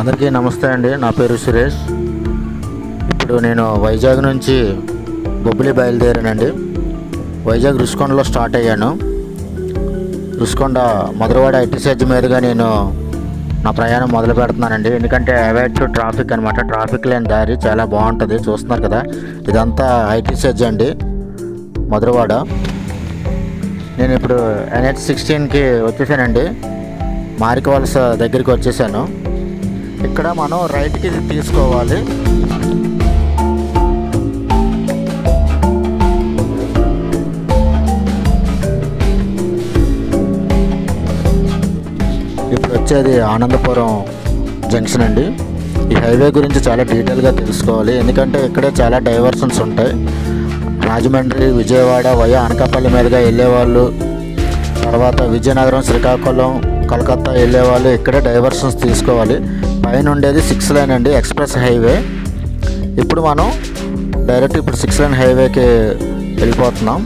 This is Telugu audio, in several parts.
అందరికీ నమస్తే అండి. నా పేరు సురేష్. ఇప్పుడు నేను వైజాగ్ నుంచి బొబ్బిలి బయలుదేరానండి. వైజాగ్ రుషికొండలో స్టార్ట్ అయ్యాను. రుషికొండ మధురవాడ ఐటీ ఐటీసెడ్జ్ మీదుగా నేను నా ప్రయాణం మొదలు పెడుతున్నానండి. ఎందుకంటే అవాయిడ్ టు ట్రాఫిక్ అనమాట ట్రాఫిక్ లేని దారి చాలా బాగుంటుంది. చూస్తున్నారు కదా ఇదంతా ఐటీ ఐటీసెడ్జ్ అండి మధురవాడ. నేను ఇప్పుడు ఎన్హెచ్ సిక్స్టీన్కి వచ్చేసానండి. మారికవలస దగ్గరికి వచ్చేసాను. ఇక్కడ మనం రైట్కి తీసుకోవాలి. ఇప్పుడు వచ్చేది ఆనందపురం జంక్షన్ అండి. ఈ హైవే గురించి చాలా డీటెయిల్గా తెలుసుకోవాలి. ఎందుకంటే ఇక్కడే చాలా డైవర్షన్స్ ఉంటాయి. రాజమండ్రి విజయవాడ వయా అనకాపల్లి మీదుగా వెళ్ళేవాళ్ళు. తర్వాత విజయనగరం శ్రీకాకుళం కలకత్తా వెళ్ళేవాళ్ళు. ఇక్కడే డైవర్షన్స్ తీసుకోవాలి. పైన ఉండేది సిక్స్ లైన్ అండి ఎక్స్ప్రెస్ హైవే. ఇప్పుడు మనం డైరెక్ట్ ఇప్పుడు సిక్స్ లైన్ హైవేకి వెళ్ళిపోతున్నాం.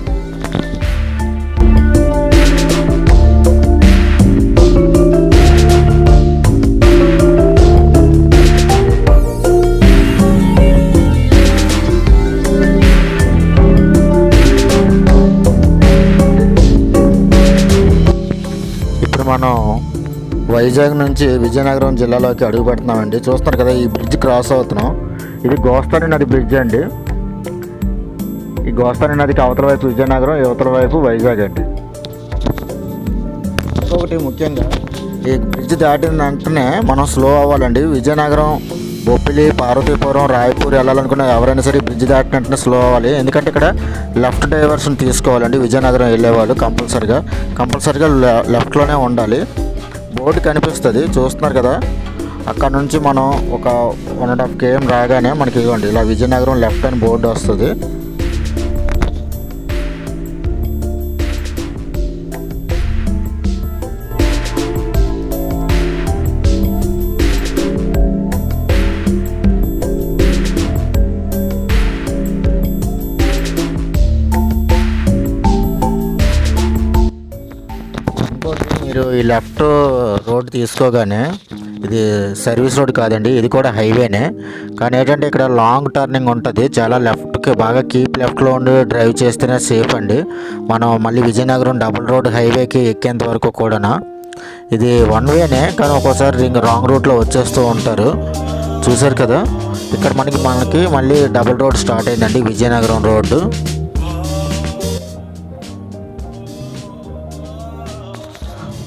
వైజాగ్ నుంచి విజయనగరం జిల్లాలోకి అడుగు పెడుతున్నామండి. చూస్తున్నారు కదా ఈ బ్రిడ్జ్ క్రాస్ అవుతున్నాం. ఇది గోస్తాని నది బ్రిడ్జ్ అండి. ఈ గోస్తాని నదికి అవతల వైపు విజయనగరం యువతల వైపు వైజాగ్ అండి. ఇంకొకటి ముఖ్యంగా ఈ బ్రిడ్జ్ దాటిన వెంటనే మనం స్లో అవ్వాలండి. విజయనగరం బొప్పిలి పార్వతీపురం రాయపూర్ వెళ్ళాలనుకున్న ఎవరైనా సరే బ్రిడ్జ్ దాటిన వెంటనే స్లో అవ్వాలి. ఎందుకంటే ఇక్కడ లెఫ్ట్ డైవర్షన్ తీసుకోవాలండి. విజయనగరం వెళ్ళేవాళ్ళు కంపల్సరిగా. కంపల్సరిగా లె- లెఫ్ట్లోనే ఉండాలి. బోర్డు కనిపిస్తుంది చూస్తున్నారు కదా? అక్కడ నుంచి మనం ఒక వన్ అండ్ హాఫ్ కేఎం రాగానే మనకి ఇవ్వండి ఇలా విజయనగరం లెఫ్ట్ అని బోర్డు వస్తుంది. మీరు ఈ లెఫ్ట్ తీసుకోగానే ఇది సర్వీస్ రోడ్ కాదండి ఇది కూడా హైవేనే. కానీ ఏంటంటే ఇక్కడ లాంగ్ టర్నింగ్ ఉంటుంది చాలా లెఫ్ట్కి బాగా కీప్ లెఫ్ట్లో ఉండి డ్రైవ్ చేస్తేనే సేఫ్ అండి. మనం మళ్ళీ విజయనగరం డబుల్ రోడ్ హైవేకి ఎక్కేంత వరకు కూడానా. ఇది వన్ వేనే కానీ ఒక్కోసారి రింగ్ రాంగ్ రూట్లో వచ్చేస్తూ ఉంటారు. చూసారు కదా? ఇక్కడ మనకి మనకి మళ్ళీ డబుల్ రోడ్ స్టార్ట్ అయిందండి విజయనగరం రోడ్డు.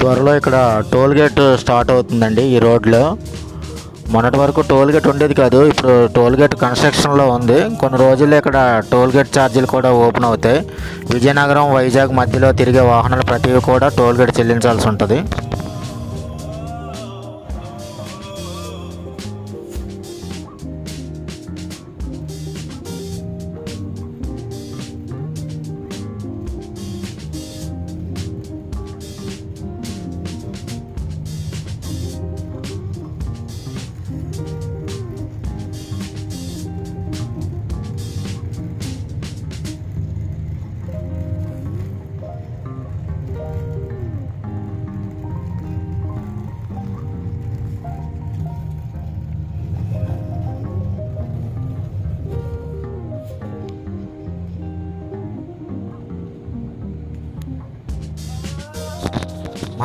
త్వరలో ఇక్కడ టోల్ గేట్ స్టార్ట్ అవుతుందండి ఈ రోడ్లో. మొన్నటి వరకు టోల్ గేట్ ఉండేది కాదు ఇప్పుడు టోల్ గేట్ కన్స్ట్రక్షన్లో ఉంది. కొన్ని రోజుల్లో ఇక్కడ టోల్ గేట్ ఛార్జీలు కూడా ఓపెన్ అవుతాయి. విజయనగరం వైజాగ్ మధ్యలో తిరిగే వాహనాలు ప్రతివి కూడా టోల్ గేట్ చెల్లించాల్సి ఉంటుంది.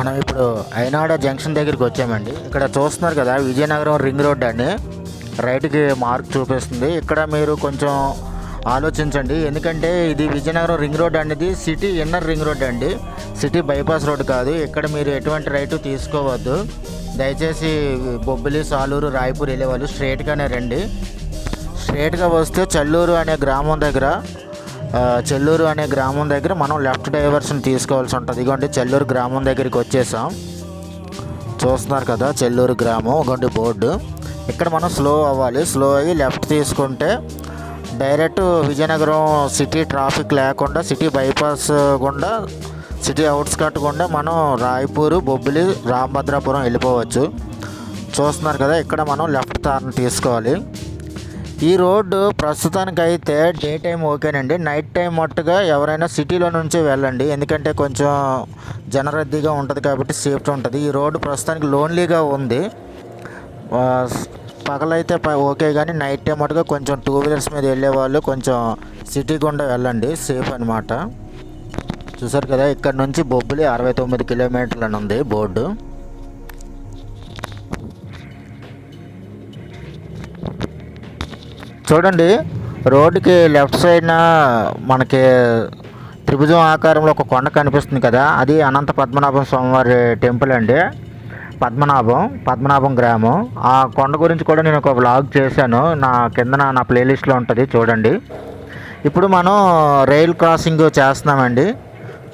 మనం ఇప్పుడు అయినాడ జంక్షన్ దగ్గరికి వచ్చామండి. ఇక్కడ చూస్తున్నారు కదా విజయనగరం రింగ్ రోడ్ అని రైట్కి మార్క్ చూపిస్తుంది. ఇక్కడ మీరు కొంచెం ఆలోచించండి. ఎందుకంటే ఇది విజయనగరం రింగ్ రోడ్ అనేది సిటీ ఇన్నర్ రింగ్ రోడ్ అండి. సిటీ బైపాస్ రోడ్ కాదు. ఇక్కడ మీరు ఎటువంటి రైటు తీసుకోవద్దు. దయచేసి బొబ్బిలి సాలూరు రాయపూర్ వెళ్ళేవాళ్ళు స్ట్రేట్గానే రండి. స్ట్రేట్గా వస్తే చల్లూరు అనే గ్రామం దగ్గర చెల్లూరు అనే గ్రామం దగ్గర మనం లెఫ్ట్ డైవర్షన్ తీసుకోవాల్సి ఉంటుంది. ఇగోండి చెల్లూరు గ్రామం దగ్గరికి వచ్చేసాం. చూస్తున్నారు కదా చెల్లూరు గ్రామం ఒకటి బోర్డు. ఇక్కడ మనం స్లో అవ్వాలి. స్లో అయ్యి లెఫ్ట్ తీసుకుంటే డైరెక్ట్ విజయనగరం సిటీ ట్రాఫిక్ లేకుండా సిటీ బైపాస్ గుండా సిటీ అవుట్స్కట్ గుండా మనం రాయపూరు బొబ్బిలి రామభద్రాపురం వెళ్ళిపోవచ్చు. చూస్తున్నారు కదా ఇక్కడ మనం లెఫ్ట్ టర్న్ తీసుకోవాలి. ఈ రోడ్డు ప్రస్తుతానికైతే డే టైం ఓకేనండి. నైట్ టైం మట్టుగా ఎవరైనా సిటీలో నుంచి వెళ్ళండి. ఎందుకంటే కొంచెం జనరద్దీగా ఉంటుంది కాబట్టి సేఫ్టీ ఉంటుంది. ఈ రోడ్డు ప్రస్తుతానికి లోన్లీగా ఉంది. పగలైతే ప- ఓకే కానీ నైట్ టైం మటుగా కొంచెం టూ వీలర్స్ మీద వెళ్ళే వాళ్ళు కొంచెం సిటీ గుండా వెళ్ళండి. సేఫ్ అనమాట చూసారు కదా ఇక్కడ నుంచి బొబ్బిలి అరవై తొమ్మిది కిలోమీటర్లు అని ఉంది బోర్డు. చూడండి రోడ్డుకి లెఫ్ట్ సైడ్న మనకి త్రిభుజం ఆకారంలో ఒక కొండ కనిపిస్తుంది కదా అది అనంత పద్మనాభం స్వామివారి టెంపుల్ అండి. పద్మనాభం పద్మనాభం గ్రామం. ఆ కొండ గురించి కూడా నేను ఒక వ్లాగ్ చేశాను నా కింద నా ప్లేలిస్ట్లో ఉంటుంది చూడండి. ఇప్పుడు మనం రైల్ క్రాసింగ్ చేస్తున్నామండి.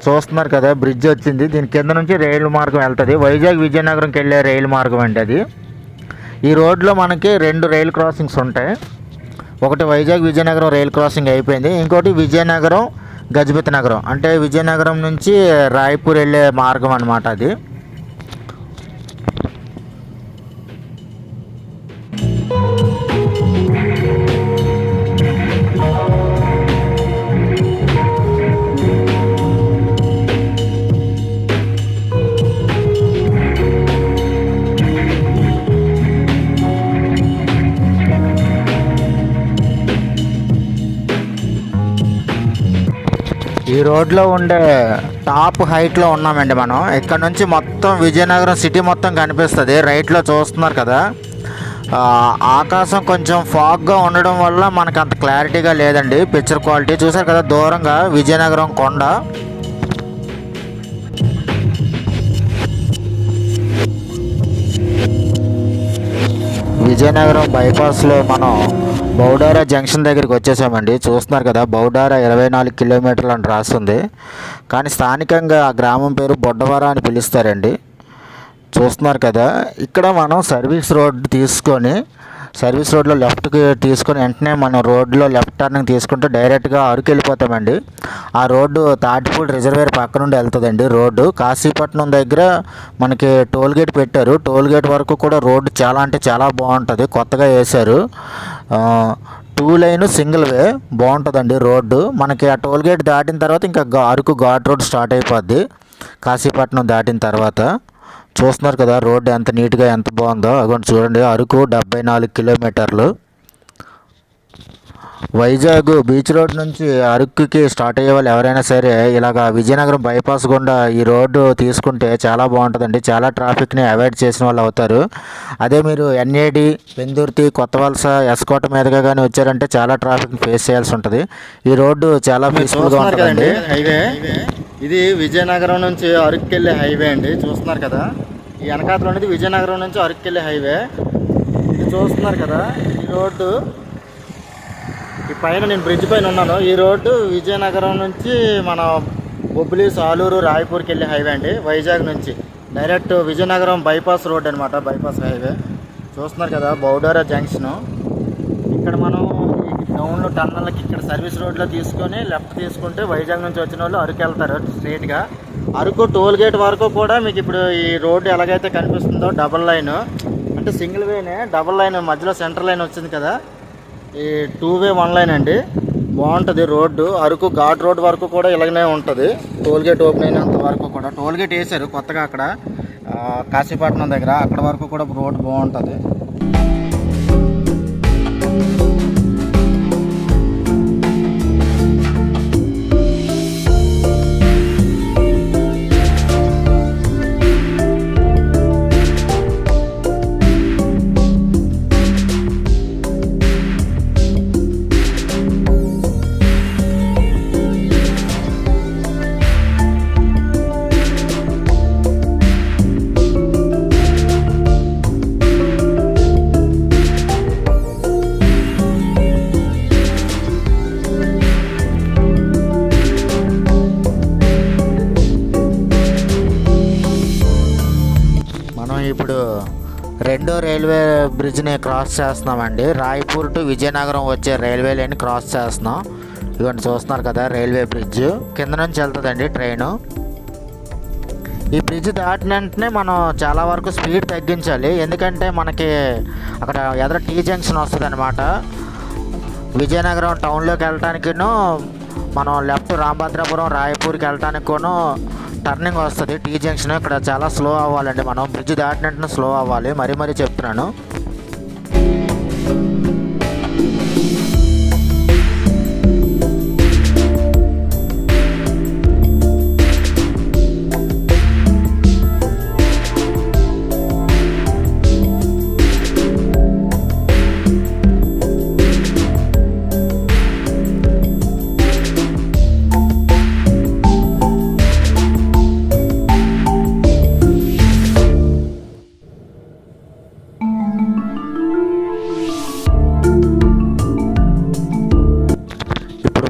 చూస్తున్నారు కదా బ్రిడ్జ్ వచ్చింది. దీని కింద నుంచి రైలు మార్గం వెళ్తుంది. వైజాగ్ విజయనగరంకి వెళ్ళే రైలు మార్గం అండి అది. ఈ రోడ్లో మనకి రెండు రైలు క్రాసింగ్స్ ఉంటాయి. ఒకటి వైజాగ్ విజయనగరం రైల్ క్రాసింగ్ అయిపోయింది. ఇంకోటి విజయనగరం గజపతి నగరం. అంటే విజయనగరం నుంచి రాయపూర్ వెళ్ళే మార్గం అనమాట అది. ఈ రోడ్లో ఉండే టాప్ హైట్లో ఉన్నామండి మనం. ఇక్కడ నుంచి మొత్తం విజయనగరం సిటీ మొత్తం కనిపిస్తుంది. రైట్లో చూస్తున్నారు కదా. ఆకాశం కొంచెం ఫాగ్గా ఉండడం వల్ల మనకు అంత క్లారిటీగా లేదండి. పిక్చర్ క్వాలిటీ చూసారు కదా దూరంగా విజయనగరం కొండ. విజయనగరం బైపాస్లో మనం బౌడారా జంక్షన్ దగ్గరికి వచ్చేసామండి. చూస్తున్నారు కదా బౌడారా ఇరవై నాలుగు కిలోమీటర్లు అని రాస్తుంది. కానీ స్థానికంగా ఆ గ్రామం పేరు బొడ్డవారా అని పిలుస్తారండి. చూస్తున్నారు కదా ఇక్కడ మనం సర్వీస్ రోడ్ తీసుకొని సర్వీస్ రోడ్లో లెఫ్ట్కి తీసుకొని వెంటనే మనం రోడ్లో లెఫ్ట్ టర్నింగ్ తీసుకుంటే డైరెక్ట్గా అరకు వెళ్ళిపోతామండి. ఆ రోడ్డు తాటిపూడి రిజర్వేర్ పక్క నుండి వెళ్తుందండి రోడ్డు. కాశీపట్నం దగ్గర మనకి టోల్ గేట్ పెట్టారు. టోల్ గేట్ వరకు కూడా రోడ్డు చాలా అంటే చాలా బాగుంటుంది. కొత్తగా వేశారు. టూ లైన్ సింగిల్ వే బాగుంటుందండి రోడ్డు. మనకి ఆ టోల్ గేట్ దాటిన తర్వాత ఇంకా అరకు ఘాట్ రోడ్ స్టార్ట్ అయిపోద్ది. కాశీపట్నం దాటిన తర్వాత. చూస్తున్నారు కదా రోడ్డు ఎంత నీట్గా ఎంత బాగుందో. అగోండి చూడండి అరకు డెబ్బై నాలుగు కిలోమీటర్లు. వైజాగ్ బీచ్ రోడ్ నుంచి అరకుకి స్టార్ట్ అయ్యే వాళ్ళు ఎవరైనా సరే ఇలాగ విజయనగరం బైపాస్ గుండా ఈ రోడ్డు తీసుకుంటే చాలా బాగుంటుందండి. చాలా ట్రాఫిక్ని అవాయిడ్ చేసిన వాళ్ళు అవుతారు. అదే మీరు ఎన్ఏడి పెందుర్తి కొత్త వలస ఎస్కోట మీదుగా కానీ వచ్చారంటే చాలా ట్రాఫిక్ ఫేస్ చేయాల్సి ఉంటుంది. ఈ రోడ్డు చాలా పీస్ఫుల్గా ఉంటుందండి. హైవే. ఇది విజయనగరం నుంచి అరకుకి వెళ్ళే హైవే అండి. చూస్తున్నారు కదా? ఈ వెనకాతలు ఉన్నది విజయనగరం నుంచి అరకుకి వెళ్ళే హైవే. ఇది చూస్తున్నారు కదా? ఈ రోడ్డు ఈ పైన నేను బ్రిడ్జ్ పైన ఉన్నాను. ఈ రోడ్డు విజయనగరం నుంచి మన బొబ్బిలి సాలూరు రాయపూర్కి వెళ్ళే హైవే అండి. వైజాగ్ నుంచి. డైరెక్ట్ విజయనగరం బైపాస్ రోడ్ అనమాట బైపాస్ హైవే. చూస్తున్నారు కదా బౌడారా జంక్షను ఇక్కడ మనం టౌన్లో డౌన్ టన్నల్కి ఇక్కడ సర్వీస్ రోడ్లో తీసుకొని లెఫ్ట్ తీసుకుంటే వైజాగ్ నుంచి వచ్చిన వాళ్ళు అరకు వెళ్తారు స్ట్రైట్గా అరకు టోల్ గేట్ వరకు కూడా మీకు ఇప్పుడు ఈ రోడ్డు ఎలాగైతే కనిపిస్తుందో డబల్ లైన్ అంటే సింగిల్ వేనే డబల్ లైన్ మధ్యలో సెంటర్ లైన్ వచ్చింది కదా. ఈ టూ వే వన్ లైన్ అండి. బాగుంటుంది రోడ్డు. అరకు ఘాట్ రోడ్ వరకు కూడా ఇలాగనే ఉంటుంది. టోల్ గేట్ ఓపెన్ అయినంత వరకు కూడా. టోల్ గేట్ వేశారు కొత్తగా అక్కడ. కాశీపట్నం దగ్గర. అక్కడ వరకు కూడా రోడ్డు బాగుంటుంది. బ్రిడ్జ్ని క్రాస్ చేస్తున్నామండి. రాయపూర్ టు విజయనగరం వచ్చే రైల్వే లైన్ క్రాస్ చేస్తున్నాం. ఇవన్నీ చూస్తున్నారు కదా రైల్వే బ్రిడ్జ్. కింద నుంచి వెళ్తుందండి ట్రైను. ఈ బ్రిడ్జ్ దాటిన వెంటనే మనం చాలా వరకు స్పీడ్ తగ్గించాలి. ఎందుకంటే మనకి అక్కడ ఎదర టీ జంక్షన్ వస్తుంది అనమాట విజయనగరం టౌన్లోకి వెళ్ళటానికిను మనం లెఫ్ట్ రామభద్రాపురం రాయపూర్కి వెళ్ళటానికిను టర్నింగ్ వస్తుంది. టీ జంక్షన్ ఇక్కడ చాలా స్లో అవ్వాలండి మనం. బ్రిడ్జ్ దాటిన వెంటనే స్లో అవ్వాలి. మరీ మరీ చెప్తున్నాను.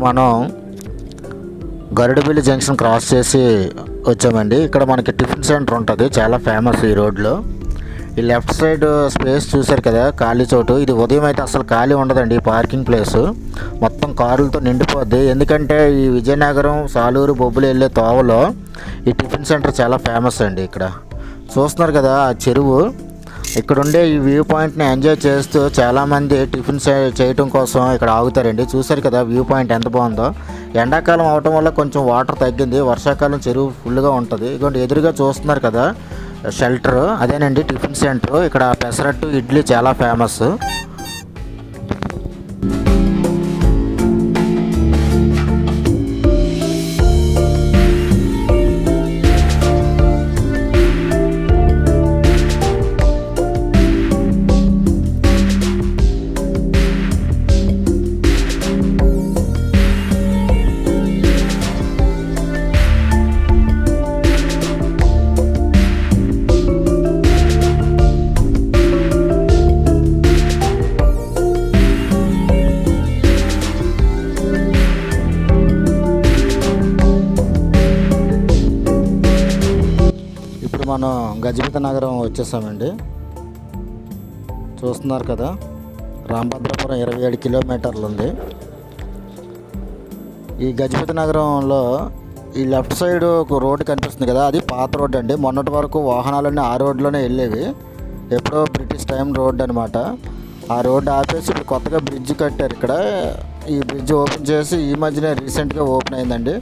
మనం గరుడబిల్లి జంక్షన్ క్రాస్ చేసి వచ్చామండి. ఇక్కడ మనకి టిఫిన్ సెంటర్ ఉంటుంది చాలా ఫేమస్ ఈ రోడ్లో. ఈ లెఫ్ట్ సైడ్ స్పేస్ చూశారు కదా ఖాళీ చోటు. ఇది ఉదయం అయితే అసలు ఖాళీ ఉండదండి ఈ పార్కింగ్ ప్లేస్. మొత్తం కారులతో నిండిపోద్ది. ఎందుకంటే ఈ విజయనగరం సాలూరు బొబ్బులు వెళ్ళే తోవలో ఈ టిఫిన్ సెంటర్ చాలా ఫేమస్ అండి ఇక్కడ. చూస్తున్నారు కదా ఆ చెరువు. ఇక్కడ ఉండే ఈ వ్యూ పాయింట్ని ఎంజాయ్ చేస్తూ చాలామంది టిఫిన్ చేయటం కోసం ఇక్కడ ఆగుతారండి. చూసారు కదా వ్యూ పాయింట్ ఎంత బాగుందో. ఎండాకాలం అవటం వల్ల కొంచెం వాటర్ తగ్గింది. వర్షాకాలం చెరువు ఫుల్గా ఉంటుంది. ఇదిగోండి ఎదురుగా చూస్తున్నారు కదా షెల్టర్ అదేనండి టిఫిన్ సెంటర్ ఇక్కడ పెసరట్టు ఇడ్లీ చాలా ఫేమస్ నగరం వచ్చేసామండి. చూస్తున్నారు కదా రామభద్రపురం ఇరవై ఏడు కిలోమీటర్లు ఉంది ఈ గజపతి నగరంలో ఈ లెఫ్ట్ సైడ్ ఒక రోడ్డు కనిపిస్తుంది కదా అది పాత రోడ్డు అండి. మొన్నటి వరకు వాహనాలన్నీ ఆ రోడ్లోనే వెళ్ళేవి. ఎప్పుడో బ్రిటిష్ టైం రోడ్డు అనమాట ఆ రోడ్డు ఆపేసి ఇప్పుడు కొత్తగా బ్రిడ్జ్ కట్టారు ఇక్కడ. ఈ బ్రిడ్జ్ ఓపెన్ చేసి ఈ మధ్యనే రీసెంట్గా ఓపెన్ అయిందండి.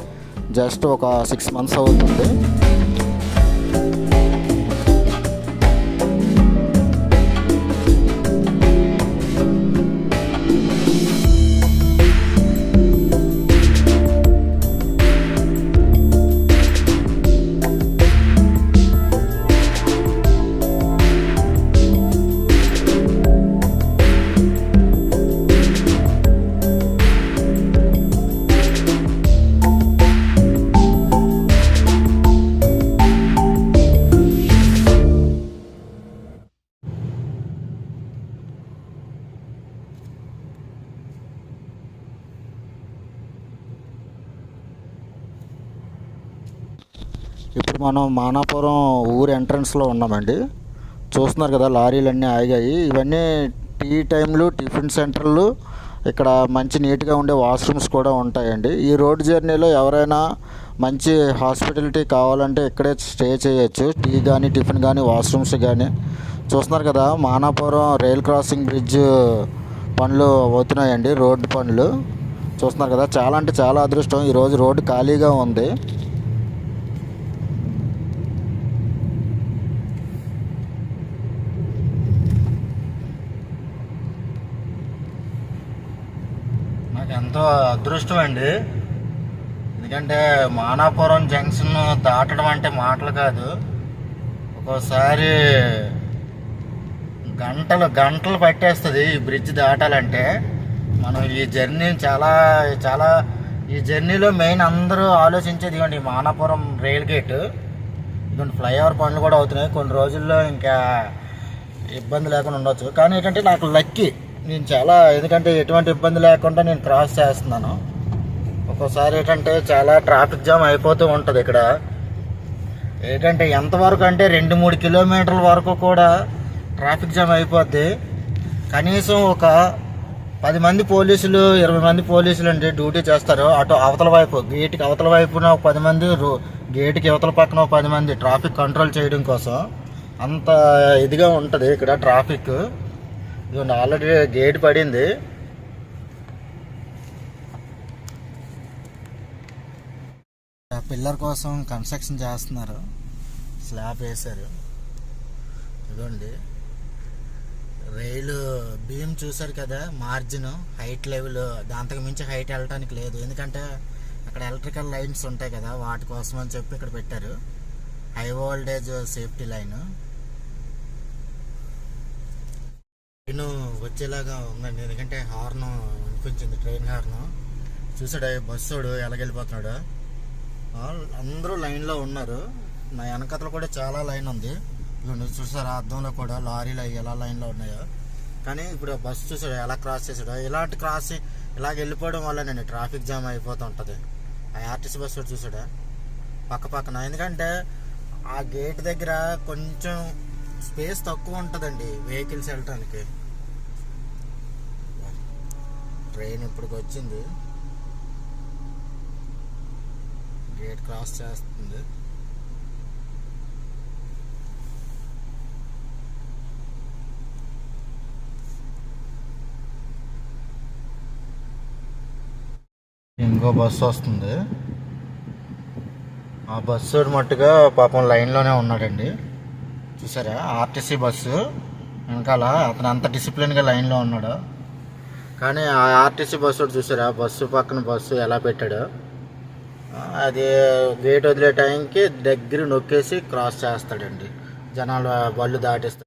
జస్ట్ ఒక సిక్స్ మంత్స్ అవుతుంది. ఇప్పుడు మనం మానాపురం ఊరు ఎంట్రన్స్లో ఉన్నామండి. చూస్తున్నారు కదా లారీలు అన్నీ ఆగాయి. ఇవన్నీ టీ టైంలు టిఫిన్ సెంటర్లు ఇక్కడ మంచి నీట్గా ఉండే వాష్రూమ్స్ కూడా ఉంటాయండి. ఈ రోడ్ జర్నీలో ఎవరైనా మంచి హాస్పిటాలిటీ కావాలంటే ఇక్కడే స్టే చేయొచ్చు. టీ కానీ టిఫిన్ కానీ వాష్రూమ్స్ కానీ చూస్తున్నారు కదా మానాపురం రైల్ క్రాసింగ్ బ్రిడ్జ్ పనులు అవుతున్నాయండి రోడ్డు పనులు. చూస్తున్నారు కదా చాలా అంటే చాలా అదృష్టం. ఈరోజు రోడ్డు ఖాళీగా ఉంది నాకు ఎంతో అదృష్టం అండి. ఎందుకంటే మానాపురం జంక్షన్ దాటడం అంటే మాటలు కాదు. ఒక్కోసారి గంటలు గంటలు పట్టేస్తుంది ఈ బ్రిడ్జ్ దాటాలంటే. మనం ఈ జర్నీ చాలా చాలా ఈ జర్నీలో మెయిన్ అందరూ ఆలోచించేది ఇవ్వండి మానాపురం రైల్ గేట్. ఇటువంటి ఫ్లైఓవర్ పనులు కూడా అవుతున్నాయి. కొన్ని రోజుల్లో ఇంకా ఇబ్బంది లేకుండా ఉండొచ్చు. కానీ ఏంటంటే నాకు లక్కీ నేను చాలా ఎందుకంటే ఎటువంటి ఇబ్బంది లేకుండా నేను క్రాస్ చేస్తున్నాను. ఒక్కోసారి ఏంటంటే చాలా ట్రాఫిక్ జామ్ అయిపోతూ ఉంటుంది ఇక్కడ. ఏంటంటే ఎంతవరకు అంటే రెండు మూడు కిలోమీటర్ల వరకు కూడా ట్రాఫిక్ జామ్ అయిపోద్ది. కనీసం ఒక పది మంది పోలీసులు ఇరవై మంది పోలీసులు అంటే డ్యూటీ చేస్తారు. అటు అవతల వైపు గేట్కి అవతల వైపున ఒక పది మంది రో- గేట్కి అవతల పక్కన ఒక పది మంది ట్రాఫిక్ కంట్రోల్ చేయడం కోసం అంత ఇదిగా ఉంటుంది ఇక్కడ ట్రాఫిక్ ఇదిగోండి ఆల్రెడీ గేట్ పడింది. పిల్లర్ కోసం కన్స్ట్రక్షన్ చేస్తున్నారు. స్లాబ్ వేశారు. ఇదిగోండి. రైలు చూసారు కదా మార్జిన్ హైట్ లెవెల్ దాంతకు మించి హైట్ వెళ్ళటానికి లేదు. ఎందుకంటే అక్కడ ఎలక్ట్రికల్ లైన్స్ ఉంటాయి కదా వాటి కోసం అని చెప్పి ఇక్కడ పెట్టారు. High voltage safety line train వచ్చేలాగా ఉందండి ఎందుకంటే హార్న్ అనిపించింది ట్రైన్ హార్న్. చూసాడు బస్సుడు ఎలాగెళ్ళిపోతున్నాడు. అందరూ లైన్లో ఉన్నారు. నా వెనకతలు కూడా చాలా లైన్ ఉంది. ఇప్పుడు చూసారా అద్దంలో కూడా లారీలు అవి ఎలా లైన్లో ఉన్నాయో. కానీ ఇప్పుడు బస్సు చూసాడు ఎలా క్రాస్ చేసాడు. ఇలాంటి క్రాస్ ఇలాగ వెళ్ళిపోవడం వల్ల నేను ట్రాఫిక్ జామ్ అయిపోతూ ఉంటుంది. ఆ ఆర్టీసీ బస్సు చూసాడా? పక్క పక్కన. ఎందుకంటే ఆ గేట్ దగ్గర కొంచెం స్పేస్ తక్కువ ఉంటుందండి వెహికల్స్ వెళ్ళటానికి. ట్రైన్ ఇప్పటికి వచ్చింది. గేట్ క్రాస్ చేస్తుంది. ఇంకో బస్సు వస్తుంది. ఆ బస్సు మట్టుగా పాపం లైన్లోనే ఉన్నాడండి. చూసారా? RTC bus. వెనకాల అతను అంత డిసిప్లిన్గా లైన్లో ఉన్నాడు. కానీ ఆ ఆర్టీసీ బస్సు చూసారా? బస్సు పక్కన బస్సు ఎలా పెట్టాడు? అది గేట్ వదిలే టైంకి దగ్గర నొక్కేసి క్రాస్ చేస్తాడండి. జనాలు బళ్ళు దాటిస్తారు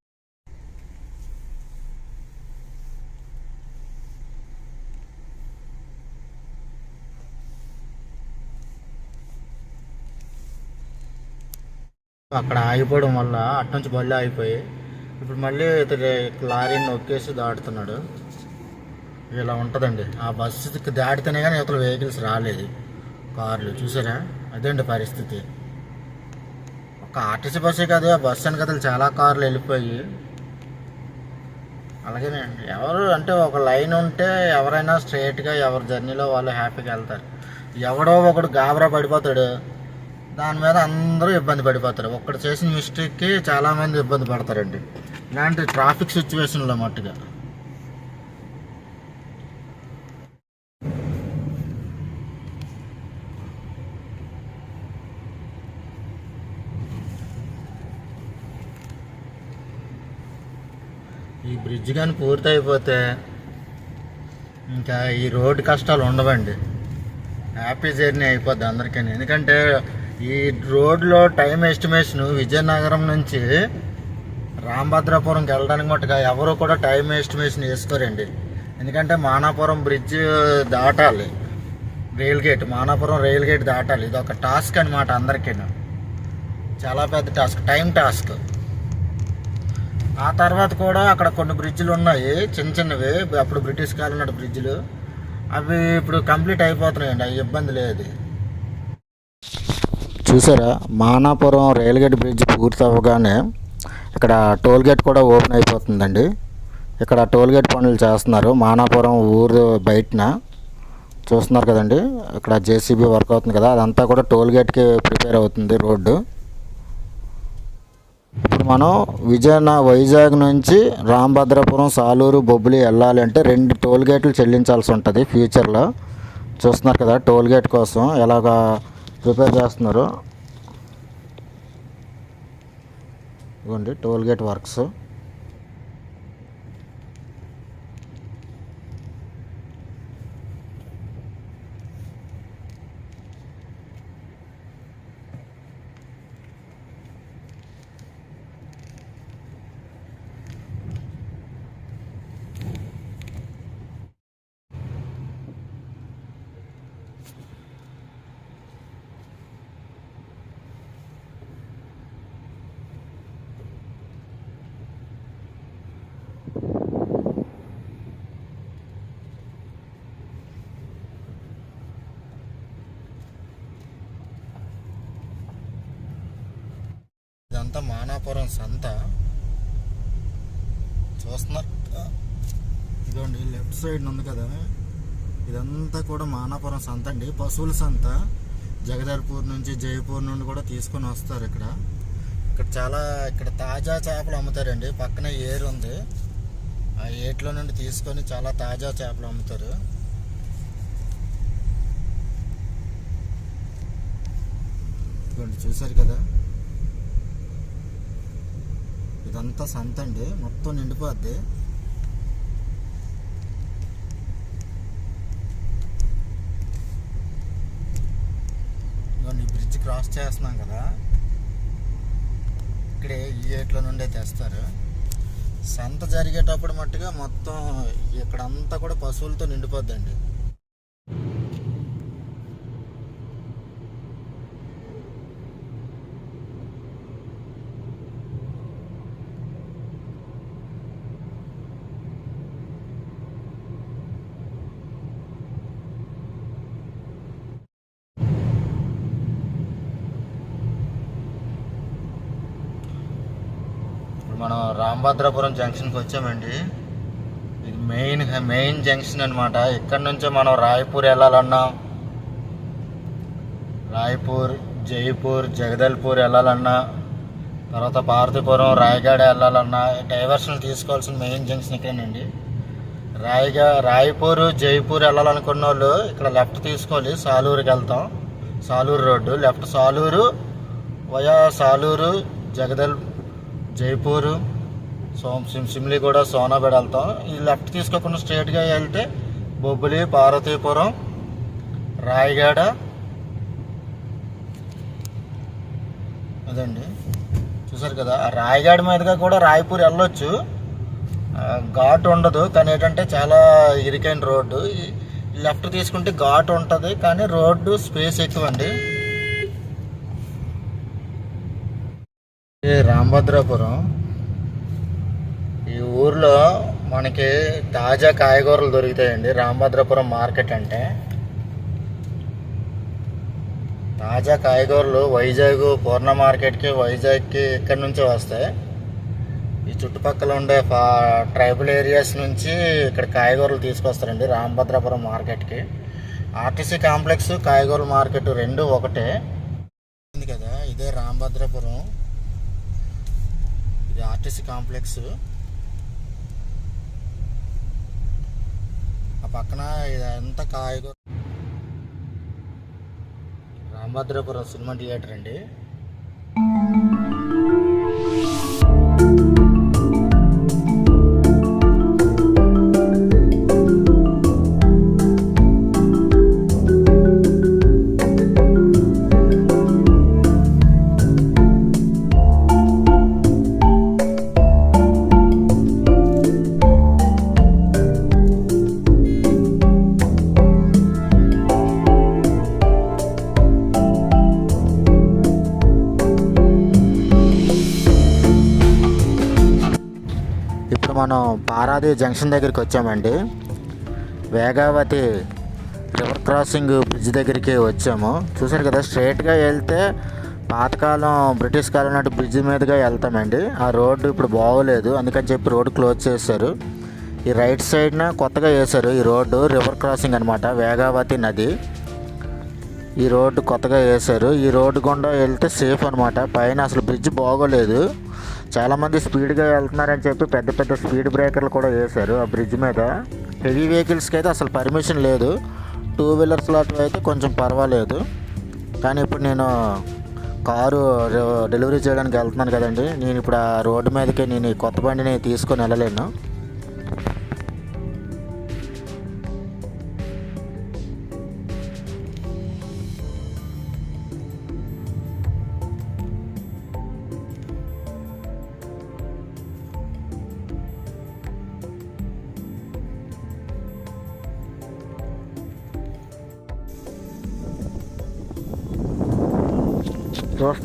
అక్కడ ఆగిపోవడం వల్ల అట్నుంచి బళ్ళు ఆగిపోయి ఇప్పుడు మళ్ళీ ఇతడి లారీని నొక్కేసి దాటుతున్నాడు. ఇలా ఉంటుందండి. ఆ బస్సుకి దాటితేనే కానీ ఇతర వెహికల్స్ రాలేదు. కార్లు చూసారా? అదేంటి పరిస్థితి. ఒక ఆర్టీసీ బస్సే కాదు ఆ బస్సు వెనకతలు చాలా కార్లు వెళ్ళిపోయి. అలాగే ఎవరు అంటే ఒక లైన్ ఉంటే ఎవరైనా స్ట్రైట్గా ఎవరి జర్నీలో వాళ్ళు హ్యాపీగా వెళ్తారు. ఎవడో ఒకడు గాబరా పడిపోతాడు. దాని మీద అందరూ ఇబ్బంది పడిపోతారు. ఒక్కడు చేసిన మిస్టేక్కి చాలామంది ఇబ్బంది పడతారండి. ఇలాంటి ట్రాఫిక్ సిచ్యువేషన్లో మట్టుగా. ఈ బ్రిడ్జ్ కానీ పూర్తి అయిపోతే ఇంకా ఈ రోడ్డు కష్టాలు ఉండవండి. హ్యాపీ జర్నీ అయిపోద్ది అందరికీ ఎందుకంటే ఈ రోడ్లో టైం ఎస్టిమేషన్ విజయనగరం నుంచి రామభద్రాపురంకి వెళ్ళడానికి మట్టుగా ఎవరు కూడా టైం ఎస్టిమేషన్ వేసుకోరండి. ఎందుకంటే మానాపురం బ్రిడ్జ్ దాటాలి. Rail gate Manapuram rail gate దాటాలి. ఇది ఒక టాస్క్ అనమాట అందరికీ చాలా పెద్ద టాస్క్ టైం టాస్క్ ఆ తర్వాత కూడా అక్కడ కొన్ని బ్రిడ్జిలు ఉన్నాయి చిన్న చిన్నవి. అప్పుడు బ్రిటిష్ కాలం నాటి బ్రిడ్జిలు అవి ఇప్పుడు కంప్లీట్ అయిపోతున్నాయండి అవి ఇబ్బంది లేదు. చూసారా మానాపురం రైల్గేట్ బ్రిడ్జ్ పూర్తి అవ్వగానే ఇక్కడ టోల్ గేట్ కూడా ఓపెన్ అయిపోతుందండి. ఇక్కడ టోల్ గేట్ పనులు చేస్తున్నారు. మానాపురం ఊరు బయటన. చూస్తున్నారు కదండి ఇక్కడ జేసీబీ వర్క్ అవుతుంది కదా అదంతా కూడా టోల్ గేట్కి ప్రిపేర్ అవుతుంది రోడ్డు. ఇప్పుడు మనం విజయన వైజాగ్ నుంచి రామభద్రపురం సాలూరు బొబ్బులి వెళ్ళాలి అంటే రెండు టోల్ గేట్లు చెల్లించాల్సి ఉంటుంది ఫ్యూచర్లో. చూస్తున్నారు కదా టోల్ గేట్ కోసం ఎలాగా ప్రిపేర్ చేస్తున్నారు? ఇవ్వండి టోల్ గేట్ వర్క్స్. ఇదంతా సంత. చూస్తున్నారు ఇదిగోండి లెఫ్ట్ సైడ్ ఉంది కదా. ఇదంతా కూడా మానాపురం సంత అండి. పశువుల సంత. జగదర్పూర్ నుంచి జైపూర్ నుండి కూడా తీసుకొని వస్తారు ఇక్కడ. ఇక్కడ చాలా ఇక్కడ తాజా చేపలు అమ్ముతారండి. పక్కన ఏరు ఉంది. ఆ ఏట్లో నుండి తీసుకొని చాలా తాజా చేపలు అమ్ముతారు. ఇదిగోండి చూసారు కదా? ఇదంతా సంత అండి. మొత్తం నిండిపోద్ది. ఈ బ్రిడ్జ్ క్రాస్ చేస్తున్నాం కదా. ఇక్కడే ఈ గేట్లో నుండే తెస్తారు. సంత జరిగేటప్పుడు మట్టుగా మొత్తం ఇక్కడంతా కూడా పశువులతో నిండిపోద్దండి. రామభద్రాపురం జంక్షన్కి వచ్చామండి. ఇది మెయిన్ మెయిన్ జంక్షన్ అనమాట ఇక్కడ నుంచే మనం రాయపూర్ వెళ్ళాలన్నా రాయపూర్ జైపూర్ జగదల్పూర్ వెళ్ళాలన్నా తర్వాత భారతీపురం రాయగడ వెళ్ళాలన్నా డైవర్షన్ తీసుకోవాల్సిన మెయిన్ జంక్షన్ ఇక్కడేనండి. రాయగా రాయపూర్ జైపూర్ వెళ్ళాలనుకున్న వాళ్ళు ఇక్కడ లెఫ్ట్ తీసుకోవాలి సాలూరుకి వెళ్తాం. Saluru road left Saluru via Saluru Jagdalpur so SIM Similiguda Sonabeda వెళ్తాం. ఈ లెఫ్ట్ తీసుకోకుండా స్ట్రేట్గా వెళ్తే బొబ్బులి పార్వతీపురం రాయగడ. అదండి. చూసారు కదా రాయగడ మీదుగా కూడా రాయపూర్ వెళ్ళొచ్చు. ఘాట్ ఉండదు కానీ ఏంటంటే చాలా ఇరికైన రోడ్డు. ఈ లెఫ్ట్ తీసుకుంటే ఘాట్ ఉంటుంది కానీ రోడ్డు స్పేస్ ఎక్కువ అండి రామభద్రాపురం. ఊర్లో మనకి తాజా కాయగూరలు దొరుకుతాయండి. రామభద్రాపురం మార్కెట్ అంటే. తాజా కాయగూరలు వైజాగ్ పూర్ణ మార్కెట్కి వైజాగ్కి ఇక్కడి నుంచి వస్తాయి. ఈ చుట్టుపక్కల ఉండే ట్రైబల్ ఏరియాస్ నుంచి ఇక్కడ కాయగూరలు తీసుకొస్తారండి రామభద్రాపురం మార్కెట్కి. ఆర్టీసీ కాంప్లెక్స్ కాయగూరల మార్కెట్ రెండు ఒకటే. ఉంది కదా ఇదే రామభద్రాపురం. ఇది ఆర్టీసీ కాంప్లెక్స్. పక్కన ఇదంతా కాయగూర రామభద్రాపురం సినిమా థియేటర్ అండి. జంక్షన్ దగ్గరికి వచ్చామండి. వేగావతి రివర్ క్రాసింగ్ బ్రిడ్జ్ దగ్గరికి వచ్చాము. చూసారు కదా స్ట్రైట్గా వెళ్తే పాతకాలం బ్రిటిష్ కాలం నాటి బ్రిడ్జ్ మీదుగా వెళ్తామండి. ఆ రోడ్డు ఇప్పుడు బాగోలేదు అందుకని చెప్పి రోడ్డు క్లోజ్ చేశారు. ఈ రైట్ సైడ్న కొత్తగా వేశారు ఈ రోడ్డు రివర్ క్రాసింగ్ అనమాట వేగావతి నది. ఈ రోడ్డు కొత్తగా వేశారు. ఈ రోడ్డు గుండా వెళ్తే సేఫ్ అనమాట పైన అసలు బ్రిడ్జ్ బాగోలేదు. చాలామంది స్పీడ్గా వెళ్తున్నారని చెప్పి పెద్ద పెద్ద స్పీడ్ బ్రేకర్లు కూడా వేశారు ఆ బ్రిడ్జ్ మీద. హెవీ వెహికల్స్కి అయితే అసలు పర్మిషన్ లేదు. టూ వీలర్స్ లాంటివి అయితే కొంచెం పర్వాలేదు. కానీ ఇప్పుడు నేను కారు డెలివరీ చేయడానికి వెళ్తున్నాను కదండి. నేను ఇప్పుడు ఆ రోడ్డు మీదకి నేను ఈ కొత్త బండిని తీసుకొని వెళ్ళలేను.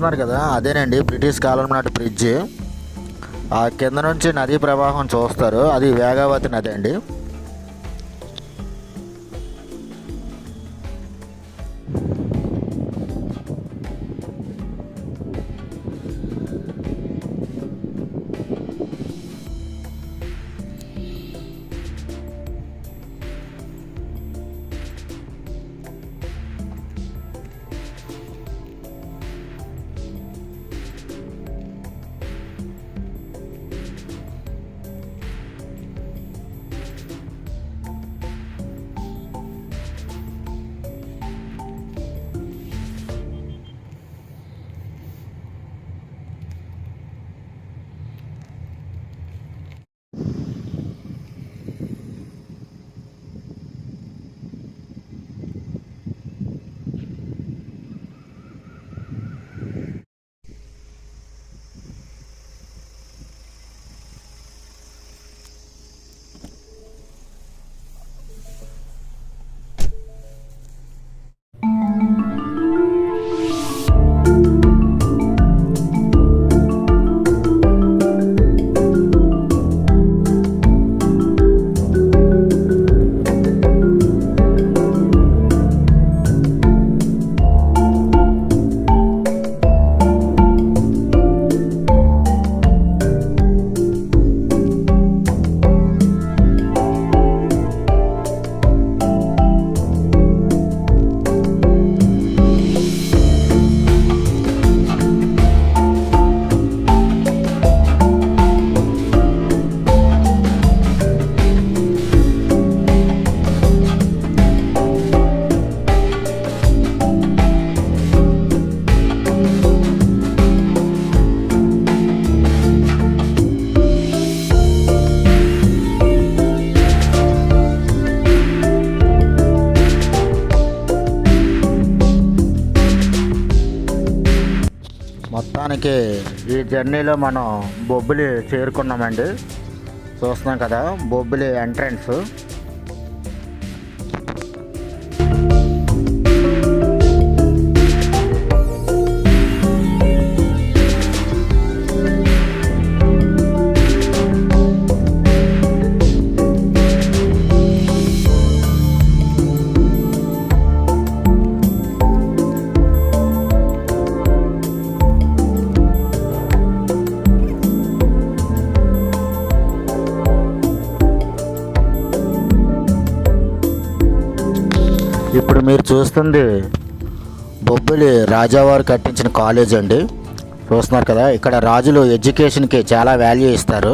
చూస్తున్నారు కదా అదేనండి బ్రిటిష్ కాలం నాటి బ్రిడ్జ్ ఆ కింద నుంచి నదీ ప్రవాహం చూస్తారు అది వేగావతి నది అండి. జర్నీలో మనం బొబ్బిలి చేరుకున్నామండి. చూస్తున్నాం కదా బొబ్బిలి ఎంట్రన్స్ మీరు చూస్తుంది బొబ్బిలి రాజావారు కట్టించిన కాలేజ్ అండి. చూస్తున్నారు కదా ఇక్కడ రాజులు ఎడ్యుకేషన్కి చాలా వాల్యూ ఇస్తారు.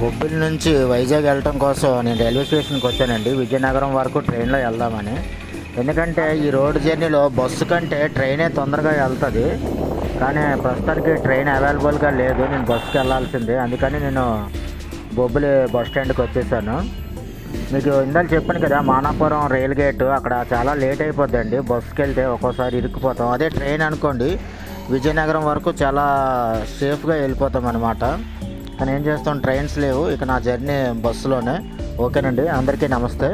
బొబ్బిలి నుంచి వైజాగ్ వెళ్ళటం కోసం నేను రైల్వే స్టేషన్కి వచ్చానండి. విజయనగరం వరకు ట్రైన్లో వెళ్దామని. ఎందుకంటే ఈ రోడ్ జర్నీలో బస్సు కంటే ట్రైనే తొందరగా వెళ్తుంది. కానీ ప్రస్తుతానికి ట్రైన్ అవైలబుల్గా లేదు. నేను బస్సుకి వెళ్ళాల్సిందే. అందుకని నేను బొబ్బిలి బస్ స్టాండ్కి వచ్చేసాను. మీకు ఇందాక చెప్పాను కదా మానాపురం రైల్ గేట్ అక్కడ చాలా లేట్ అయిపోద్దండి. బస్సుకి వెళ్తే ఒక్కోసారి ఇరుక్కుపోతాం. అదే ట్రైన్ అనుకోండి విజయనగరం వరకు చాలా సేఫ్గా వెళ్ళిపోతాం అనమాట కానీ ఏం చేస్తాం ట్రైన్స్ లేవు. ఇక నా జర్నీ బస్సులోనే. ఓకేనండి అందరికీ నమస్తే.